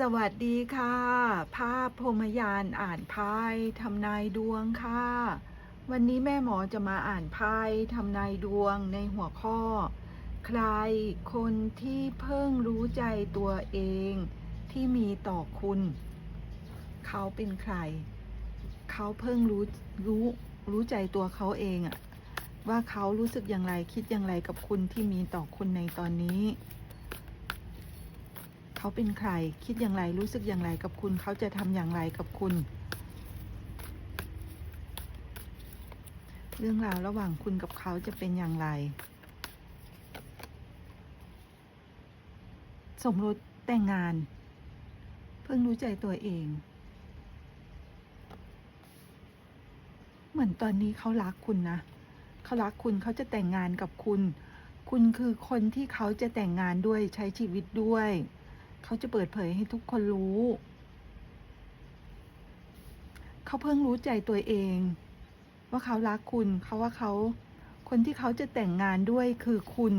สวัสดีค่ะ ภาพพรมยานอ่านไพ่ทำนายดวงค่ะ วันนี้แม่หมอจะมาอ่านไพ่ทำนายดวงในหัวข้อ ใครคนที่เพิ่งรู้ใจตัวเองที่มีต่อคุณ เขาเป็นใคร เขาเพิ่งรู้รู้รู้ใจตัวเขาเองอะว่าเขารู้สึกอย่างไรคิดอย่างไรกับคุณที่มีต่อคุณในตอนนี้ เขาเป็นใคร คิดอย่างไรรู้สึกอย่างไรกับคุณ เขาจะทำอย่างไรกับคุณ เรื่องราวระหว่างคุณกับเขาจะเป็นอย่างไร สมรสแต่งงาน เพิ่งรู้ใจตัวเอง เหมือนตอนนี้เขารักคุณนะเขารักคุณเขาจะแต่งงานกับคุณคุณคือคนที่เขาจะแต่งงานด้วยใช้ชีวิตด้วย เขาจะเปิดเผยให้ทุกคนรู้ เขาเพิ่งรู้ใจตัวเอง ว่าเขารักคุณเขาว่าเขาคนที่เขาจะแต่งงานด้วยคือคุณ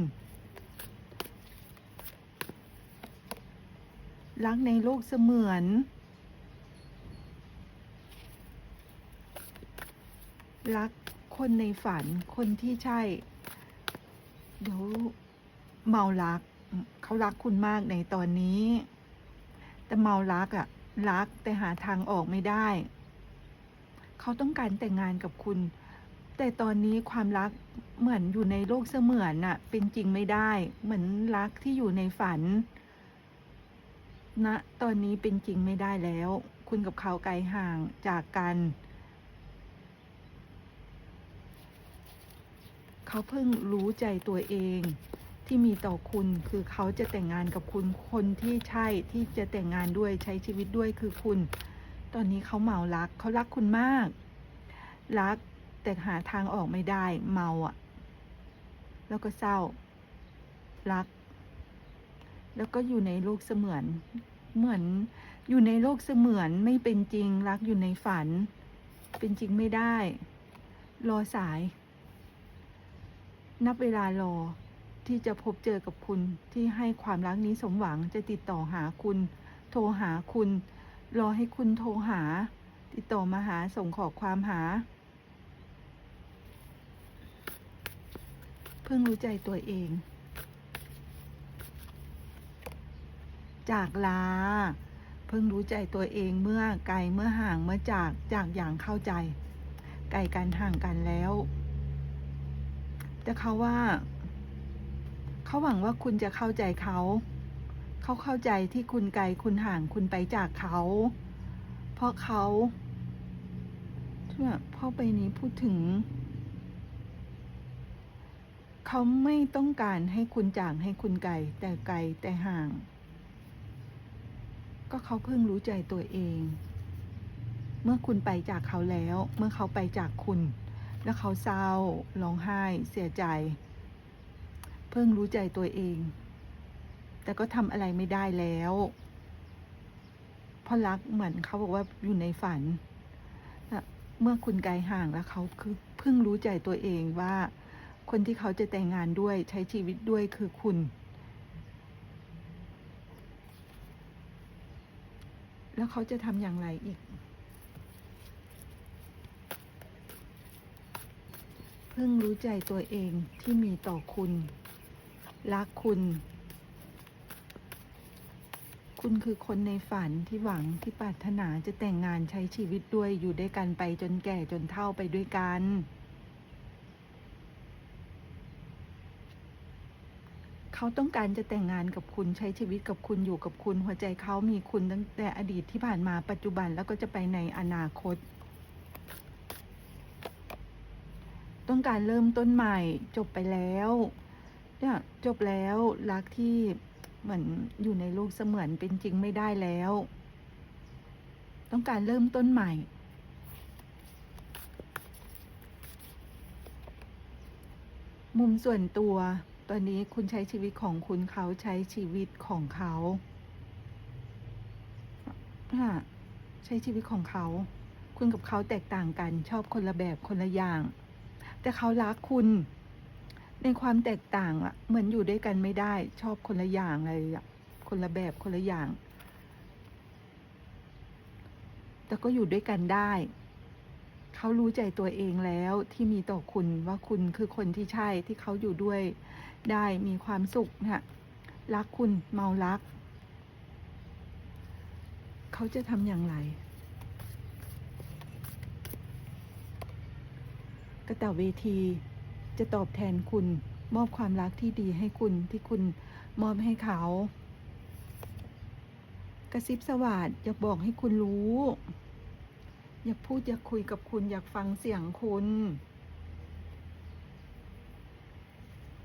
รักในโลกเสมือน รักคนในฝันคนที่ใช่ เดี๋ยวเมารัก เขารักคุณมากในตอนนี้ แต่เมารักอะรักแต่หาทางออกไม่ได้ เขาต้องการแต่งงานกับคุณ แต่ตอนนี้ความรักเหมือนอยู่ในโลกเสมือนน่ะ เป็นจริงไม่ได้ เหมือนรักที่อยู่ในฝันณนะตอนนี้เป็นจริงไม่ได้แล้ว คุณกับเขาไกลห่างจากกัน เขาเพิ่งรู้ใจตัวเอง ที่มีต่อคุณคือเขาจะแต่งงานกับคุณคนที่ใช่ที่จะแต่งงานด้วยใช้ชีวิตด้วยคือคุณ ตอนนี้เขาเมารักเขารักคุณมาก รักแต่หาทางออกไม่ได้เมาอะแล้วก็เศร้า รัก แล้วก็อยู่ในโลกเสมือน เหมือนอยู่ในโลกเสมือนไม่เป็นจริง รักอยู่ในฝัน เป็นจริงไม่ได้ รอสาย นับเวลารอ ที่จะพบเจอกับคุณที่ให้ความรักนี้สมหวังจะติดต่อหาคุณ โทรหาคุณ รอให้คุณโทรหา ติดต่อมาหาส่งขอความหา เพิ่งรู้ใจตัวเอง จากลา เพิ่งรู้ใจตัวเองเมื่อไกลเมื่อห่างเมื่อจากจากอย่างเข้าใจ ไกลกันห่างกันแล้ว แต่เขาว่า เขาหวังว่าคุณจะเข้าใจเขา เขาเข้าใจที่คุณไกลคุณห่างคุณไปจากเขา เพราะเขาเนี่ยพ่อไปนี้พูดถึง เขาไม่ต้องการให้คุณจากให้คุณไกลแต่ไกลแต่ห่าง ก็เขาเพิ่งรู้ใจตัวเอง เมื่อคุณไปจากเขาแล้ว เมื่อเขาไปจากคุณ แล้วเขาเศร้าร้องไห้ เสียใจ เพิ่งรู้ใจตัวเอง แต่ก็ทำอะไรไม่ได้แล้วเพราะรักเหมือนเขาบอกว่าอยู่ในฝัน เมื่อคุณไกลห่างแล้วเขาคือเพิ่งรู้ใจตัวเองว่า คนที่เขาจะแต่งงานด้วยใช้ชีวิตด้วยคือคุณ แล้วเขาจะทำอย่างไรอีก เพิ่งรู้ใจตัวเองที่มีต่อคุณ รักคุณ คุณคือคนในฝันที่หวังที่ปรารถนาจะแต่งงานใช้ชีวิตด้วยอยู่ด้วยกันไปจนแก่จนเฒ่าไปด้วยกัน เขาต้องการจะแต่งงานกับคุณใช้ชีวิตกับคุณอยู่กับคุณหัวใจเขามีคุณตั้งแต่อดีตที่ผ่านมาปัจจุบันแล้วก็จะไปในอนาคตต้องการเริ่มต้นใหม่จบไปแล้ว เนี่ยจบแล้วรักที่เหมือนอยู่ในโลกเสมือนเป็นจริงไม่ได้แล้ว ต้องการเริ่มต้นใหม่ มุมส่วนตัวตอนนี้คุณใช้ชีวิตของคุณเขาใช้ชีวิตของเขาค่ะใช้ชีวิตของเขา คุณกับเขาแตกต่างกันชอบคนละแบบคนละอย่าง แต่เขารักคุณ ในความแตกต่างอะเหมือนอยู่ด้วยกันไม่ได้ ชอบคนละอย่างอะไรอะคนละแบบคนละอย่าง แต่ก็อยู่ด้วยกันได้ เขารู้ใจตัวเองแล้วที่มีต่อคุณว่าคุณคือคนที่ใช่ที่เขาอยู่ด้วยได้มีความสุขนะรักคุณเมารัก เขาจะทำอย่างไรกระต่าเวที จะตอบแทนคุณมอบความรักที่ดีให้คุณที่คุณมอบให้เขา กระซิบสวัสดอยากบอกให้คุณรู้ อยากพูดอยากคุยกับคุณอยากฟังเสียงคุณ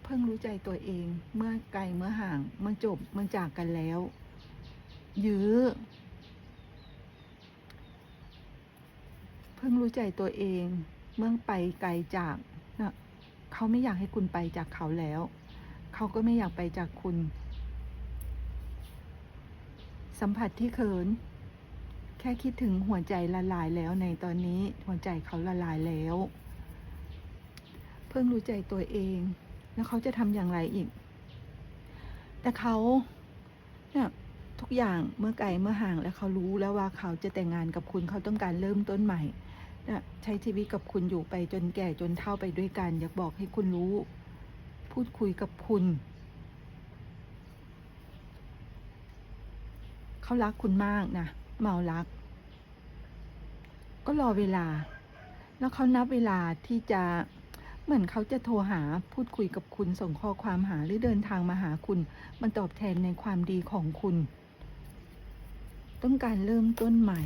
เพิ่งรู้ใจตัวเองเมื่อไกลเมื่อห่างเมื่อจบเมื่อจากกันแล้ว ยื้อเพิ่งรู้ใจตัวเอง เมื่อไปไกลจากนะ เขาไม่อยากให้คุณไปจากเขาแล้ว เขาก็ไม่อยากไปจากคุณ สัมผัสที่เขิน แค่คิดถึงหัวใจละลายแล้วในตอนนี้หัวใจเขาละลายแล้ว เพิ่งรู้ใจตัวเอง แล้วเขาจะทำอย่างไรอีก แต่เขาเนี่ยทุกอย่างเมื่อไกลเมื่อห่างแล้วเขารู้แล้วว่าเขาจะแต่งงานกับคุณเขาต้องการเริ่มต้นใหม่ ใช้ชีวิตกับคุณอยู่ไปจนแก่จนเฒ่าไปด้วยกัน อยากบอกให้คุณรู้ พูดคุยกับคุณ เขารักคุณมากนะ เมารัก ก็รอเวลา แล้วเขานับเวลาที่จะเหมือนเขาจะโทรหาพูดคุยกับคุณส่งข้อความหาหรือเดินทางมาหาคุณ มันตอบแทนในความดีของคุณ ต้องการเริ่มต้นใหม่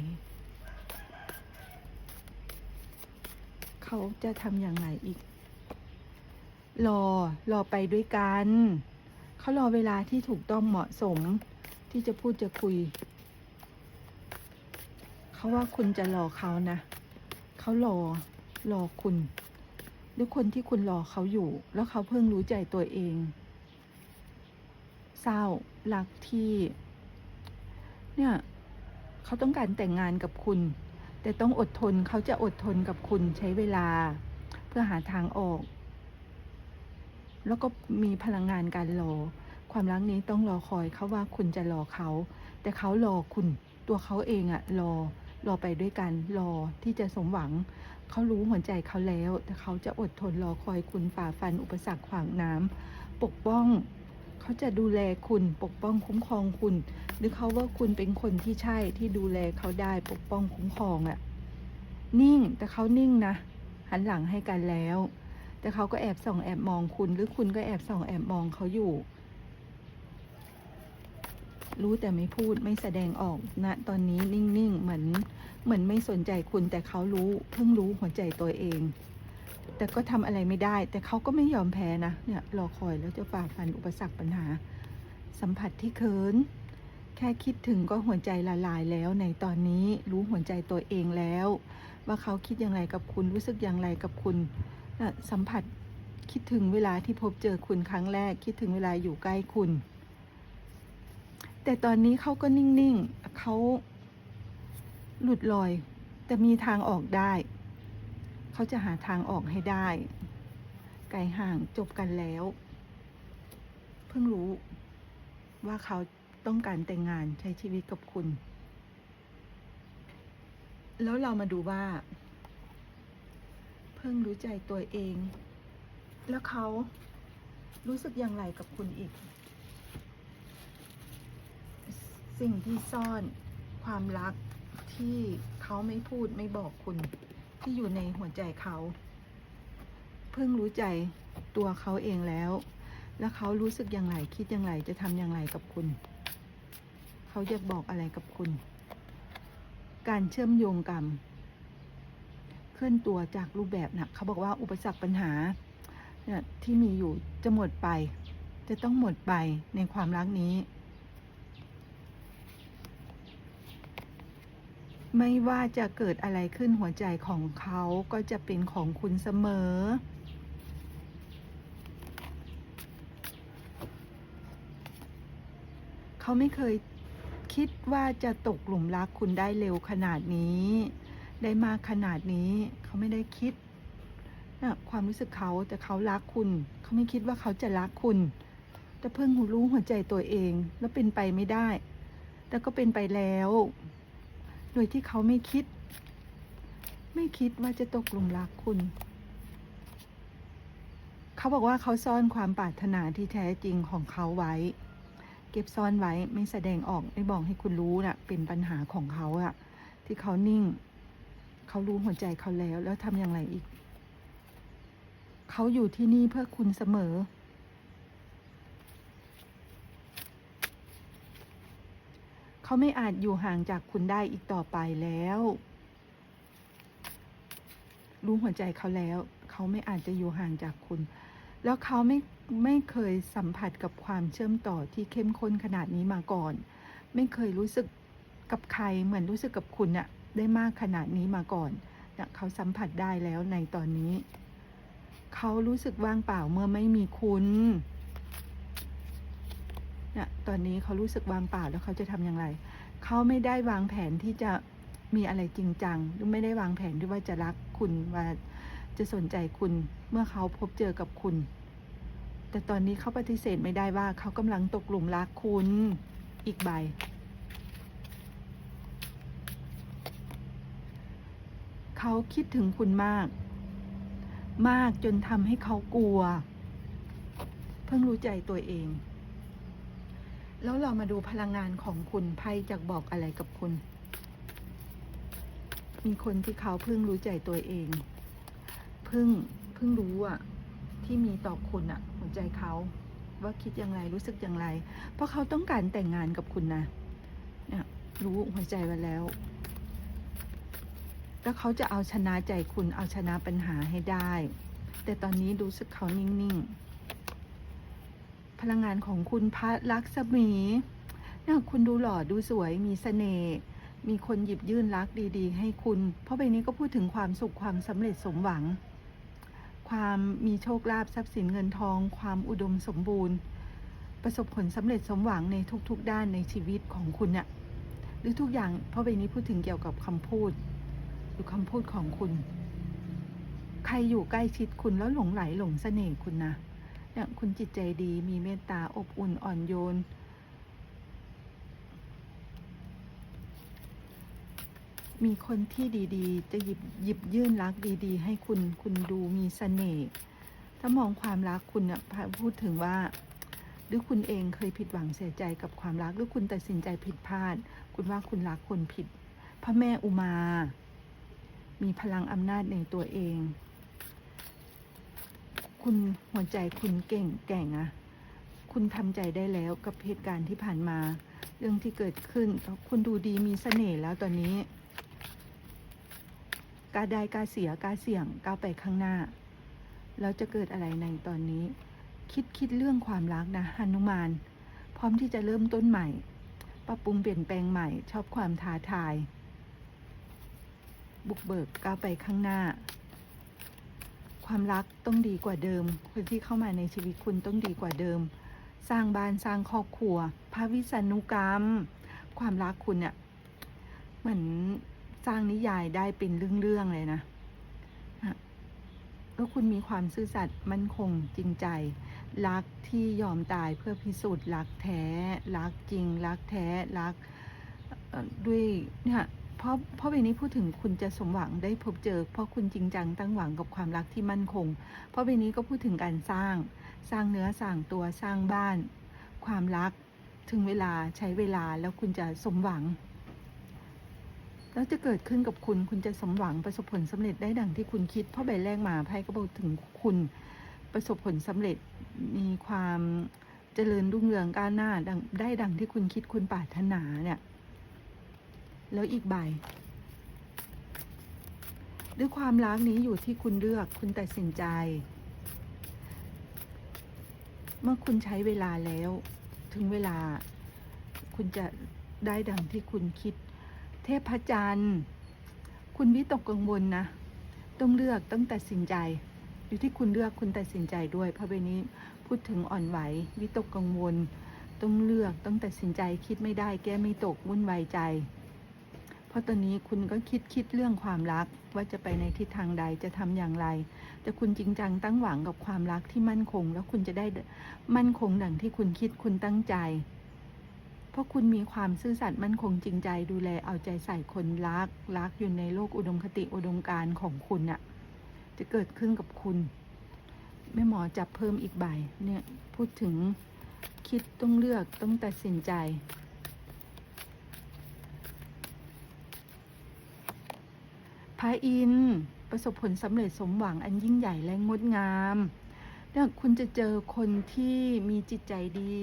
เขาจะทำอย่างไรอีก รอ รอไปด้วยกัน เขารอเวลาที่ถูกต้องเหมาะสม ที่จะพูดจะคุย เขาว่าคุณจะรอเขานะ เขารอ รอคุณ หรือคนที่คุณรอเขาอยู่ แล้วเขาเพิ่งรู้ใจตัวเอง เศร้ารักที่ เนี่ย เขาต้องการแต่งงานกับคุณ แต่ต้องอดทนเขาจะอดทนกับคุณใช้เวลา เพื่อหาทางออก แล้วก็มีพลังงานการรอ ความรักนี้ต้องรอคอยเขาว่าคุณจะรอเขา แต่เขารอคุณ ตัวเขาเองอะรอ รอไปด้วยกัน รอที่จะสมหวัง เขารู้หัวใจเขาแล้ว แต่เขาจะอดทนรอคอยคุณฝ่าฟันอุปสรรคขวางน้ำปกป้อง เขาจะดูแลคุณปกป้องคุ้มครองคุณหรือเขาว่าคุณเป็นคนที่ใช่ที่ดูแลเขาได้ปกป้องคุ้มครองอะนิ่งแต่เขานิ่งนะหันหลังให้กันแล้ว แต่เขาก็แอบส่องแอบมองคุณ หรือคุณก็แอบส่องแอบมองเขาอยู่ รู้แต่ไม่พูดไม่แสดงออกณนะตอนนี้นิ่งๆเหมือนเหมือนไม่สนใจคุณแต่เขารู้เพิ่งรู้หัวใจตัวเอง แต่ก็ทำอะไรไม่ได้ แต่เขาก็ไม่ยอมแพ้นะเนี่ยรอคอยแล้วจะฝ่าฟันอุปสรรคปัญหา สัมผัสที่เขิน แค่คิดถึงก็หัวใจละลายแล้วในตอนนี้รู้หัวใจตัวเองแล้ว ว่าเขาคิดอย่างไรกับคุณรู้สึกอย่างไรกับคุณสัมผัสคิดถึงเวลาที่พบเจอคุณครั้งแรก คิดถึงเวลาอยู่ใกล้คุณ แต่ตอนนี้เขาก็นิ่ง ๆเขาหลุดลอย แต่มีทางออกได้ เขาจะหาทางออกให้ได้ ไกลห่างจบกันแล้ว เพิ่งรู้ว่าเขาต้องการแต่งงานใช้ชีวิตกับคุณ แล้วเรามาดูว่า เพิ่งรู้ใจตัวเอง แล้วเขารู้สึกอย่างไรกับคุณอีก สิ่งที่ซ่อนความรักที่เขาไม่พูดไม่บอกคุณ ที่อยู่ในหัวใจเขา เพิ่งรู้ใจตัวเขาเองแล้ว แล้วเขารู้สึกอย่างไรคิดอย่างไรจะทำอย่างไรกับคุณ เขาอยากบอกอะไรกับคุณ การเชื่อมโยงกรรมเคลื่อนตัวจากรูปแบบนะเขาบอกว่าอุปสรรคปัญหาเนี่ยที่มีอยู่จะหมดไป จะต้องหมดไปในความรักนี้ ไม่ว่าจะเกิดอะไรขึ้นหัวใจของเขาก็จะเป็นของคุณเสมอ เขาไม่เคยคิดว่าจะตกหลุมรักคุณได้เร็วขนาดนี้ ได้มากขนาดนี้ เขาไม่ได้คิดนะความรู้สึกเขาแต่เขารักคุณ เขาไม่คิดว่าเขาจะรักคุณ แต่เพิ่งรู้หัวใจตัวเองแล้วเป็นไปไม่ได้ แต่ก็เป็นไปแล้ว โดยที่เขาไม่คิด ไม่คิดว่าจะตกหลุมรักคุณ เขาบอกว่าเขาซ่อนความปรารถนาที่แท้จริงของเขาไว้ เก็บซ่อนไว้ไม่แสดงออกไม่บอกให้คุณรู้น่ะ เป็นปัญหาของเขาอะที่เขานิ่ง เขารู้หัวใจเขาแล้ว แล้วทำอย่างไรอีก เขาอยู่ที่นี่เพื่อคุณเสมอ เขาไม่อาจอยู่ห่างจากคุณได้อีกต่อไปแล้ว รู้หัวใจเขาแล้ว เขาไม่อาจจะอยู่ห่างจากคุณ แล้วเขาไม่ไม่เคยสัมผัสกับความเชื่อมต่อที่เข้มข้นขนาดนี้มาก่อน ไม่เคยรู้สึกกับใครเหมือนรู้สึกกับคุณน่ะได้มากขนาดนี้มาก่อนเนี่ยเขาสัมผัสได้แล้วในตอนนี้ เขารู้สึกว่างเปล่าเมื่อไม่มีคุณ เนี่ยตอนนี้เขารู้สึกวางเปล่าแล้วเขาจะทำอย่างไร เขาไม่ได้วางแผนที่จะมีอะไรจริงจังหรือไม่ได้วางแผนที่ว่าจะรักคุณว่าจะสนใจคุณเมื่อเขาพบเจอกับคุณ แต่ตอนนี้เขาปฏิเสธไม่ได้ว่าเขากำลังตกหลุมรักคุณอีกใบ เขาคิดถึงคุณมาก มากจนทำให้เขากลัว เพิ่งรู้ใจตัวเอง แล้วเรามาดูพลังงานของคุณไพ่จะบอกอะไรกับคุณ มีคนที่เขาเพิ่งรู้ใจตัวเอง เพิ่งเพิ่งรู้อะที่มีต่อคุณอะหัวใจเขาว่าคิดอย่างไรรู้สึกอย่างไร เพราะเขาต้องการแต่งงานกับคุณนะเนี่ยรู้หัวใจไว้แล้ว แล้วเขาจะเอาชนะใจคุณเอาชนะปัญหาให้ได้ แต่ตอนนี้รู้สึกเขานิ่ง ๆ พลังงานของคุณพระลักษมีเนี่ยคุณดูหล่อดูสวยมีเสน่ห์มีคนหยิบยื่นรักดีๆ ให้คุณ เพราะใบนี้ก็พูดถึงความสุขความสำเร็จสมหวัง ความมีโชคลาภทรัพย์สินเงินทอง ความอุดมสมบูรณ์ ประสบผลสำเร็จสมหวังในทุกๆ ด้านในชีวิตของคุณเนี่ยหรือทุกอย่างเพราะใบนี้พูดถึงเกี่ยวกับคำพูดหรือคำพูดของคุณ ใครอยู่ใกล้ชิดคุณแล้วหลงไหลหลงเสน่ห์คุณนะ เนี่ยคุณจิตใจดีมีเมตตาอบอุ่นอ่อนโยน มีคนที่ดีๆ จะหยิบหยิบยื่นรักดีๆ ให้คุณคุณดูมีเสน่ห์ถ้ามองความรักคุณเนี่ยพูดถึงว่า หรือคุณเองเคยผิดหวังเสียใจกับความรัก หรือคุณตัดสินใจผิดพลาด คุณว่าคุณรักคนผิดพระแม่อุมา มีพลังอำนาจในตัวเอง คุณหัวใจคุณเก่งแก่งอะคุณทำใจได้แล้วกับเหตุการณ์ที่ผ่านมา เรื่องที่เกิดขึ้น คุณดูดีมีเสน่ห์แล้วตอนนี้กาได้กาเสียกาเสี่ยงก้าวไปข้างหน้า แล้วจะเกิดอะไรในตอนนี้ คิดคิดเรื่องความรักนะหนุมาน พร้อมที่จะเริ่มต้นใหม่ ปรับปรุงเปลี่ยนแปลงใหม่ ชอบความท้าทาย บุกเบิกก้าวไปข้างหน้า ความรักต้องดีกว่าเดิม คนที่เข้ามาในชีวิตคุณต้องดีกว่าเดิม สร้างบ้านสร้างครอบครัว พระวิษณุกรรม ความรักคุณเนี่ยเหมือนสร้างนิยายได้เป็นเรื่องๆเลยนะก็คุณมีความซื่อสัตย์มั่นคงจริงใจ รักที่ยอมตายเพื่อพิสูจน์รักแท้ รักจริง รักแท้ รักด้วยเนี่ย เพราะเพราะใบนี้พูดถึงคุณจะสมหวังได้พบเจอ เพราะคุณจริงจังตั้งหวังกับความรักที่มั่นคง เพราะใบนี้ก็พูดถึงการสร้าง สร้างเนื้อสร้างตัวสร้างบ้าน ความรักถึงเวลาใช้เวลาแล้วคุณจะสมหวัง แล้วจะเกิดขึ้นกับคุณคุณจะสมหวังประสบผลสำเร็จได้ดังที่คุณคิด เพราะใบแรกมาไพ่ก็บอกถึงคุณประสบผลสำเร็จมีความเจริญรุ่งเรืองก้าวหน้าดังได้ดังที่คุณคิดคุณปรารถนาเนี่ย แล้วอีกใบ ด้วยความรักนี้อยู่ที่คุณเลือกคุณตัดสินใจ เมื่อคุณใช้เวลาแล้ว ถึงเวลาคุณจะได้ดังที่คุณคิด เทพจันทร์ คุณวิตกกังวลนะ ต้องเลือกต้องตัดสินใจ อยู่ที่คุณเลือกคุณตัดสินใจด้วยเพราะใบนี้พูดถึงอ่อนไหว วิตกกังวล ต้องเลือกต้องตัดสินใจคิดไม่ได้แก้ไม่ตกวุ่นวายใจ เพราะตอนนี้คุณก็คิดคิดเรื่องความรักว่าจะไปในทิศทางใดจะทำอย่างไร แต่คุณจริงจังตั้งหวังกับความรักที่มั่นคง แล้วคุณจะได้มั่นคงดังที่คุณคิดคุณตั้งใจ เพราะคุณมีความซื่อสัตย์มั่นคงจริงใจดูแลเอาใจใส่คนรักรักอยู่ในโลกอุดมคติอุดมการของคุณน่ะจะเกิดขึ้นกับคุณแม่หมอจับเพิ่มอีกใบเนี่ยพูดถึงคิดต้องเลือกต้องตัดสินใจ ระอินทร์ประสบผลสำเร็จสมหวังอันยิ่งใหญ่และงดงามเนี่ยคุณจะเจอคนที่มีจิตใจดี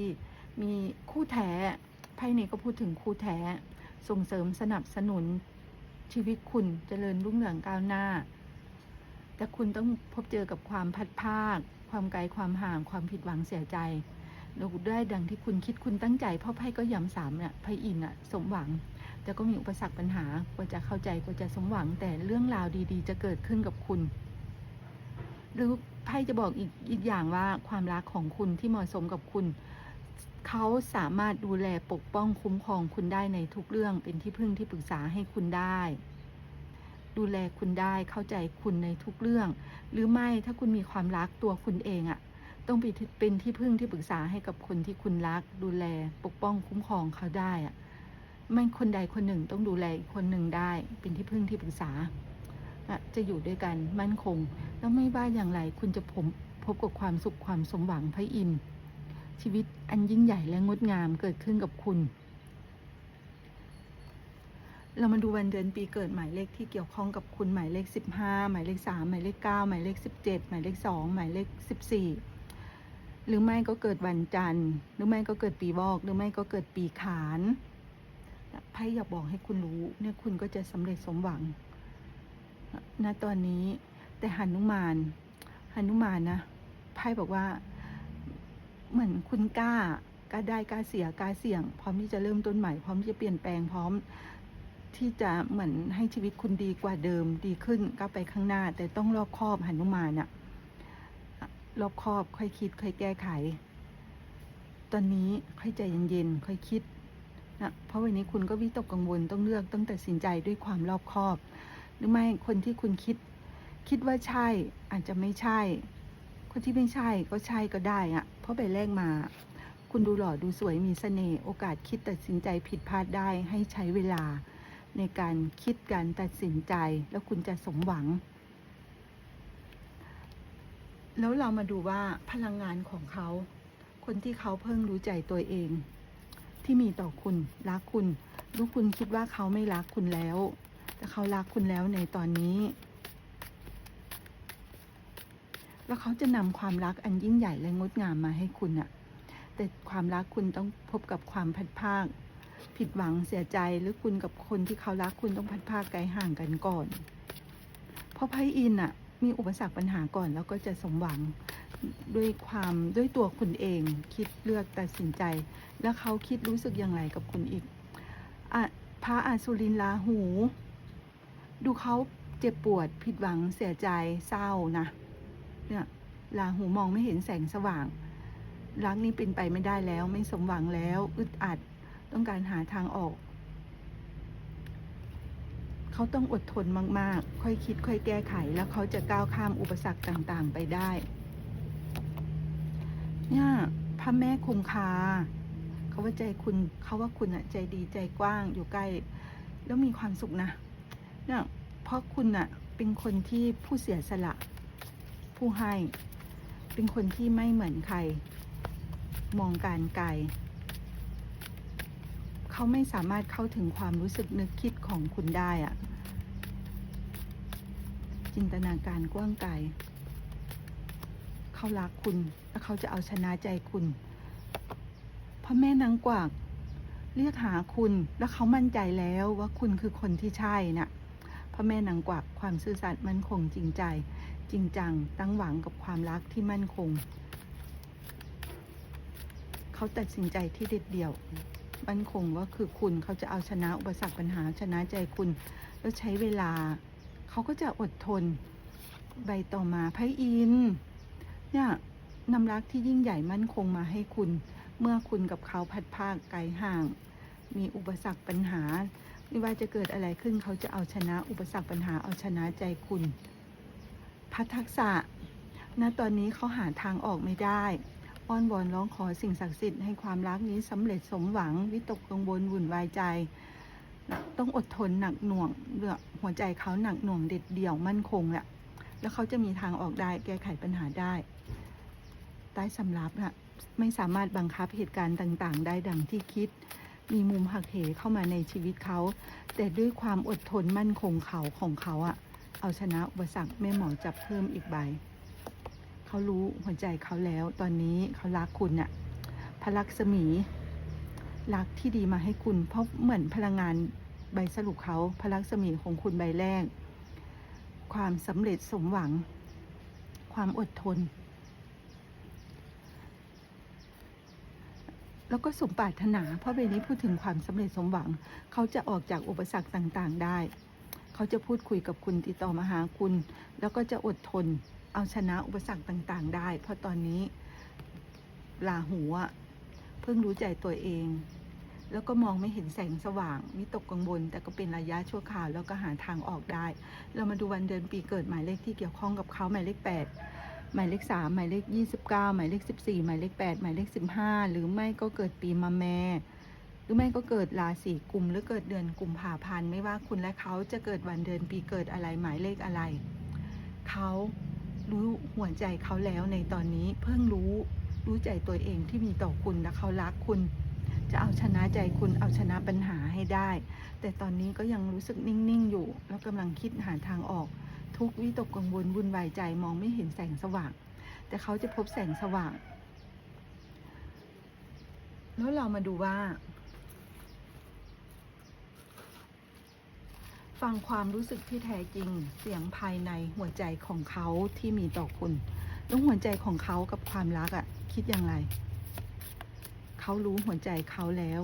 มีคู่แท้ไพ่ในก็พูดถึงคู่แท้ ส่งเสริมสนับสนุนชีวิตคุณเจริญรุ่งเรืองก้าวหน้า แต่คุณต้องพบเจอกับความพัดภาค ความไกลความห่างความผิดหวังเสียใจแล้วได้ดังที่คุณคิดคุณตั้งใจ เพราะไพ่ก็ย้ำสามเนี่ยไพ่อินอะสมหวัง แต่ก็มีอุปสรรคปัญหากว่าจะเข้าใจกว่าจะสมหวังแต่เรื่องราวดี ๆ จะเกิดขึ้นกับคุณ หรือไพ่จะบอกอีกอีกอย่างว่าความรักของคุณที่เหมาะสมกับคุณ เขาสามารถดูแลปกป้องคุ้มครองคุณได้ในทุกเรื่องเป็นที่พึ่งที่ปรึกษาให้คุณได้ ดูแลคุณได้เข้าใจคุณในทุกเรื่อง หรือไม่ถ้าคุณมีความรักตัวคุณเองอะ่ะต้องเป็นที่เป็นที่พึ่งที่ปรึกษาให้กับคนที่คุณรัก ดูแลปกป้องคุ้มครองเขาได้อะ่ะ ไม่คนใดคนหนึ่งต้องดูแลอีกคนหนึ่งได้ เป็นที่พึ่งที่ปรึกษาะจะอยู่ด้วยกันมั่นคง แล้วไม่ว่าอย่างไรคุณจะผมพบกับความสุขความสมหวังพระอินทร์ชีวิตอันยิ่งใหญ่และงดงามเกิดขึ้นกับคุณ เรามาดูวันเดือนปีเกิดหมายเลขที่เกี่ยวข้องกับคุณหมายเลข 15 หมายเลข 3 หมายเลข 9 หมายเลข 17 หมายเลข 2 หมายเลข 14 หรือไม่ก็เกิดวันจันทร์ หรือไม่ก็เกิดปีวอก หรือไม่ก็เกิดปีขาน ไพ่อยากบอกให้คุณรู้เนี่ยคุณก็จะสำเร็จสมหวังณตอนนี้แต่หนุมานหนุมานนะไพ่บอกว่า เหมือนคุณกล้ากล้าได้กล้าเสียกล้าเสี่ยง พร้อมที่จะเริ่มต้นใหม่พร้อมที่จะเปลี่ยนแปลงพร้อมที่จะเหมือนให้ชีวิตคุณดีกว่าเดิมดีขึ้นก้าวไปข้างหน้า แต่ต้องรอบคอบหนุมานอะรอบคอบค่อยคิดค่อยแก้ไข ตอนนี้ค่อยใจเย็นๆค่อยคิด นะเพราะวันนี้คุณก็วิตกกังวลต้องเลือกต้องตัดสินใจด้วยความรอบคอบ หรือไม่คนที่คุณคิด คิดว่าใช่อาจจะไม่ใช่ คนที่ไม่ใช่ก็ใช่ก็ได้อะเพราะใบแรกมา คุณดูหล่อดูสวยมีเสน่ห์โอกาสคิดตัดสินใจผิดพลาดได้ให้ใช้เวลา ในการคิดการตัดสินใจแล้วคุณจะสมหวัง แล้วเรามาดูว่าพลังงานของเขา คนที่เขาเพิ่งรู้ใจตัวเอง ที่มีต่อคุณรักคุณรู้คุณคิดว่าเขาไม่รักคุณแล้ว แต่เขารักคุณแล้วในตอนนี้ แล้วเขาจะนำความรักอันยิ่งใหญ่และงดงามมาให้คุณอะแต่ความรักคุณต้องพบกับความพัดภาค ผิดหวังเสียใจหรือคุณกับคนที่เขารักคุณต้องพัดภาคไกลห่างกันก่อน เพราะไพ่อินอะมีอุปสรรคปัญหาก่อนแล้วก็จะสมหวัง ด้วยความด้วยตัวคุณเอง คิดเลือกตัดสินใจ แล้วเขาคิดรู้สึกอย่างไรกับคุณอีกอพระอาสุรินลาหู ดูเขาเจ็บปวดผิดหวังเสียใจเศร้านะเนี่ยลาหูมองไม่เห็นแสงสว่าง รักนี้เป็นไปไม่ได้แล้วไม่สมหวังแล้วอึดอัดต้องการหาทางออก เขาต้องอดทนมาก ๆ ค่อยคิดค่อยแก้ไข แล้วเขาจะก้าวข้ามอุปสรรคต่าง ๆ ไปได้ เนี่ยพระแม่คงคาเขาว่าใจคุณเขาว่าคุณอะใจดีใจกว้างอยู่ใกล้ แล้วมีความสุขนะเนี่ยเพราะคุณอะเป็นคนที่ผู้เสียสละ ผู้ให้ เป็นคนที่ไม่เหมือนใคร มองการไกลเขาไม่สามารถเข้าถึงความรู้สึกนึกคิดของคุณได้อะจินตนาการกว้างไกล เขารักคุณ แล้วเขาจะเอาชนะใจคุณพระแม่นางกวักเรียกหาคุณ แล้วเขามั่นใจแล้วว่าคุณคือคนที่ใช่น่ะพระแม่นางกวักความซื่อสัตย์มั่นคงจริงใจ จริงจัง ตั้งหวังกับความรักที่มั่นคง เขาตัดสินใจที่เด็ดเดี่ยวมั่นคงว่าคือคุณเขาจะเอาชนะอุปสรรคปัญหาชนะใจคุณ แล้วใช้เวลา เขาก็จะอดทน ใบต่อมาไพ่อิน เนี่ยนำรักที่ยิ่งใหญ่มั่นคงมาให้คุณ เมื่อคุณกับเขาพัดภาคไกลห่าง มีอุปสรรคปัญหา ไม่ว่าจะเกิดอะไรขึ้นเขาจะเอาชนะ อุปสรรคปัญหาเอาชนะใจคุณพัทักษะณตอนนี้เขาหาทางออกไม่ได้ อ้อนวอนร้องขอสิ่งศักดิ์สิทธิ์ให้ความรักนี้สำเร็จสมหวัง วิตกกังวลวุ่นวายใจ ต้องอดทนหนักหน่วงเรื่องหัวใจเขาหนักหน่วงเด็ดเดี่ยวมั่นคงแหละแล้วเขาจะมีทางออกได้แก้ไขปัญหาได้ ใต้สำรับน่ะไม่สามารถบังคับเหตุการณ์ต่างๆ ได้ดังที่คิด มีมุมหักเหเข้ามาในชีวิตเขา แต่ด้วยความอดทนมั่นคงเขาของเขาอะเอาชนะอุปสรรคแม่หมอจับเพิ่มอีกใบ เขารู้หัวใจเขาแล้ว ตอนนี้เขารักคุณอะพระลักษมี รักที่ดีมาให้คุณ เพราะเหมือนพลังงานใบสรุปเขาพระลักษมีของคุณใบแรก ความสำเร็จสมหวัง ความอดทน แล้วก็สมปรารถนา เพราะใบนี้พูดถึงความสำเร็จสมหวัง เขาจะออกจากอุปสรรคต่างๆได้ เขาจะพูดคุยกับคุณติดต่อมาหาคุณ แล้วก็จะอดทน เอาชนะอุปสรรคต่างๆ ได้ เพราะตอนนี้ลาหูอะเพิ่งรู้ใจตัวเอง แล้วก็มองไม่เห็นแสงสว่างวิตกกังวลแต่ก็เป็นระยะชั่วคราวแล้วก็หาทางออกได้ เรามาดูวันเดือนปีเกิดหมายเลขที่เกี่ยวข้องกับเขาหมายเลขแปด หมายเลขสามหมายเลขยี่สิบเก้าหมายเลขสิบสี่หมายเลขแปดหมายเลขสิบห้าหรือไม่ก็เกิดปีมะแม่ หรือไม่ก็เกิดราศีกุมหรือเกิดเดือนกุมภาพันธ์ไม่ว่าคุณและเขาจะเกิดวันเดือนปีเกิดอะไรหมายเลขอะไร เขารู้หัวใจเขาแล้วในตอนนี้เพิ่งรู้รู้ใจตัวเองที่มีต่อคุณและเขารักคุณ จะเอาชนะใจคุณเอาชนะปัญหาให้ได้ แต่ตอนนี้ก็ยังรู้สึกนิ่งๆอยู่ แล้วกำลังคิดหาทางออก ทุกวิตกกังวลวุ่นวายใจมองไม่เห็นแสงสว่าง แต่เขาจะพบแสงสว่าง แล้วเรามาดูว่า ฟังความรู้สึกที่แท้จริงเสียงภายในหัวใจของเขาที่มีต่อคุณแล้วหัวใจของเขากับความรักอะ่ะ คิดอย่างไร เขารู้หัวใจเขาแล้ว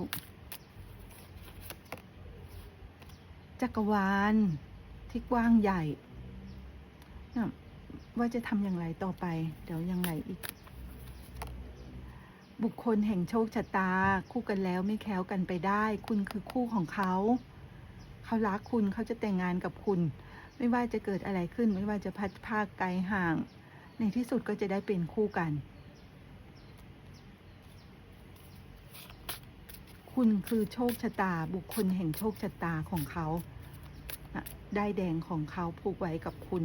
จักรวาลที่กว้างใหญ่ ว่าจะทำอย่างไรต่อไป เดี๋ยวยังไงอีก บุคคลแห่งโชคชะตา คู่กันแล้วไม่แคล้วกันไปได้ คุณคือคู่ของเขา เขารักคุณเขาจะแต่งงานกับคุณ ไม่ว่าจะเกิดอะไรขึ้น ไม่ว่าจะพัดภาคไกลห่าง ในที่สุดก็จะได้เป็นคู่กัน คุณคือโชคชะตา บุคคลแห่งโชคชะตาของเขาได้แดงของเขาผูกไว้กับคุณ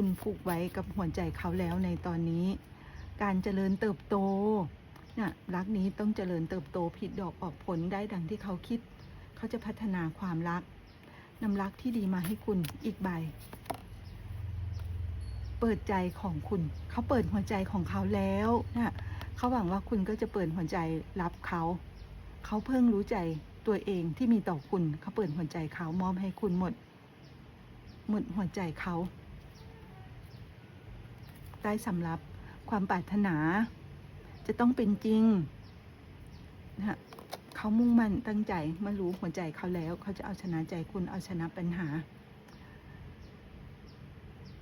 คุณผูกไว้กับหัวใจเขาแล้วในตอนนี้ การเจริญเติบโตน่ะรักนี้ต้องเจริญเติบโตผิดดอกออกผลได้ดังที่เขาคิด เขาจะพัฒนาความรักนำรักที่ดีมาให้คุณอีกใบ เปิดใจของคุณ เขาเปิดหัวใจของเขาแล้วนะเขาหวังว่าคุณก็จะเปิดหัวใจรับเขา เขาเพิ่งรู้ใจตัวเองที่มีต่อคุณ เขาเปิดหัวใจเขามอบให้คุณหมด หมดหัวใจเขา ได้สำรับความปรารถนา จะต้องเป็นจริงนะฮะเขามุ่งมั่นตั้งใจเมื่อรู้หัวใจเขาแล้ว เขาจะเอาชนะใจคุณเอาชนะปัญหา